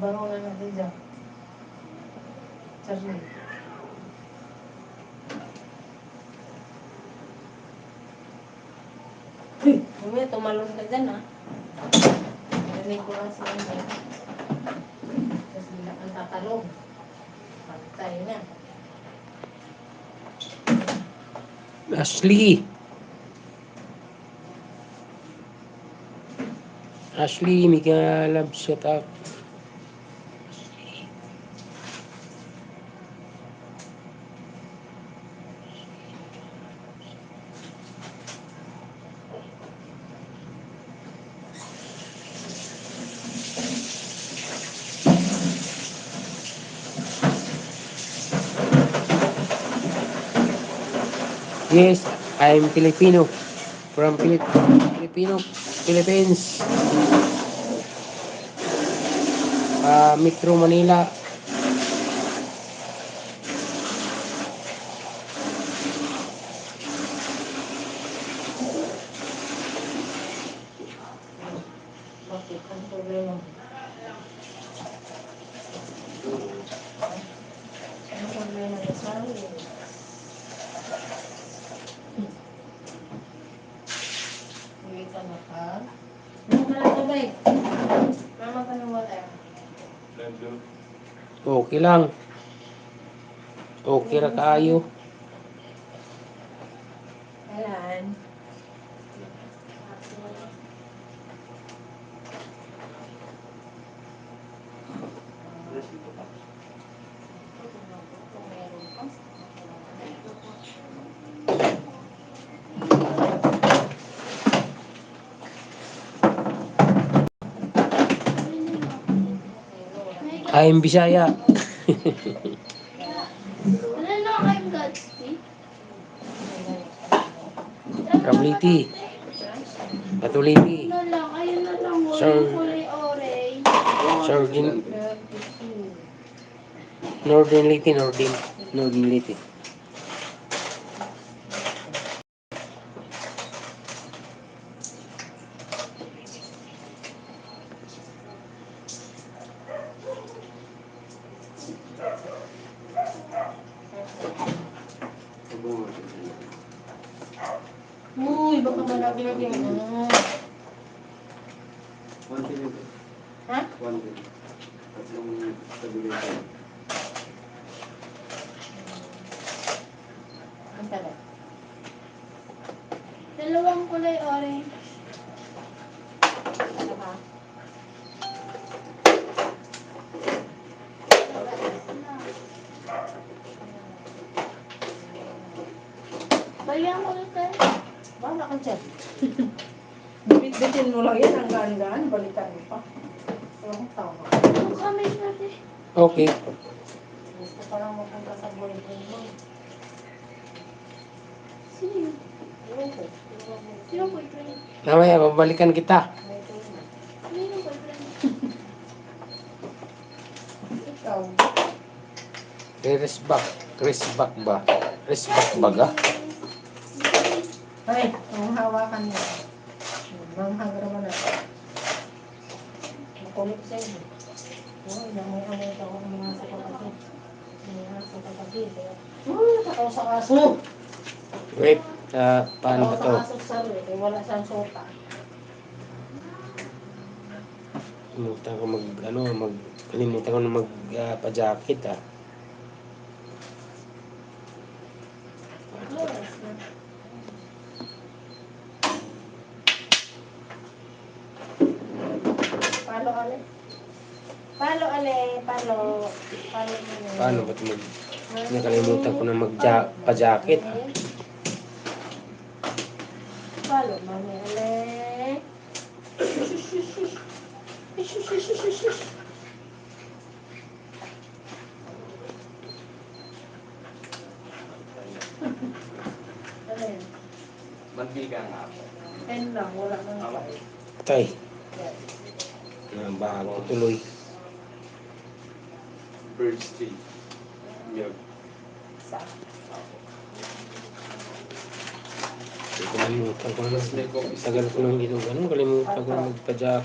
na dyan. Charlie. Uy, mamaya tumalon ka dyan ah. Narinig ko lang sila dyan. Tapos bila kang tatalong. Pantay na. Ashley. Ashley, may ka love shout out. Yes, I'm Filipino. From Philip Filipino, Philippines. Ah, Metro Manila. Bakit? Ang problema? Ano problema niya sa akin? Ka na ka? Ano ka na? Mama ka na wala. Okay lang. Okay ra kaayo. Ayan. I'm Bisaya. Ano? Kabliti. Katuliti. Ano. Sir. Surgeon Northern Liti, Northern Northern Liti. Uy, baka malaki-laki ano. Ha? Ang tagal. Dalawang kulay orange. Bayan ko na tayo. Bahala ka dyan. Bibit-bitin mo lang yan hanggang gaan, balikan mo pa. Walang tama. Ano kami natin? Okay. Gusto pa lang mapunta sa boyfriend mo. Sino ko. Sino boyfriend? Mamaya, babalikan kita. Sino boyfriend? Ikaw. Chris back. Chris back ba? Chris back baga? Ay, ang hawakan mo. Manghang naman na. Makulit sa iyo. Uy, namoy-amoy ka ako ng mga sa kapatid. Mga sa kapatid. Uy, takaw sa aso. Wait, ah, paano ba to? Takaw sa aso sa rin. Eh, wala siyang sota. Kalimutan ko mag, ano, mag, kalimutan ko na mag, ah, pa-jacket ah. Palo, ale. Palo, ale. Palo. Palo na. Paano ba ito mag, nakalimutan ko na mag, pa-jacket ah. Palo, mami, ale. Ano yan? Mantika nga. Pen lang, wala nang. Tay, Yes. Na bago tuloy. Bird Street. Milk. Sa. Kalimutan ko na. Tagal ko nang ginagawa. Kalimutan ko na magpa-jacket.